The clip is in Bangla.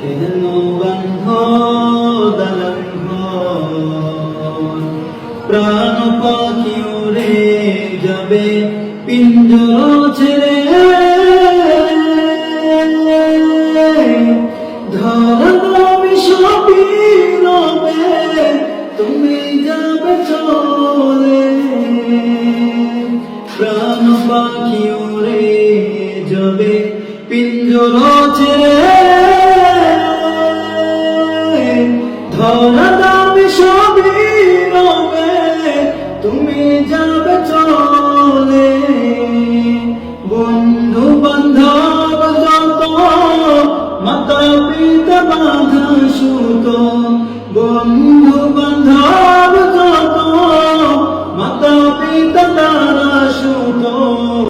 কেন বন্ধ দালান প্রাণ পাখি উড়ে যাবে পিঞ্জর ছেড়ে ধরা সবই রবে, তুমি যাবে চলে। পাখি উড়ে যাবে, পিঞ্জর ছেড়ে। ধরা দাবি সবই রবে, তুমি যাবে চলে। বন্ধু বান্ধব যত মাতা পিতা বাধা সুত, বন্ধু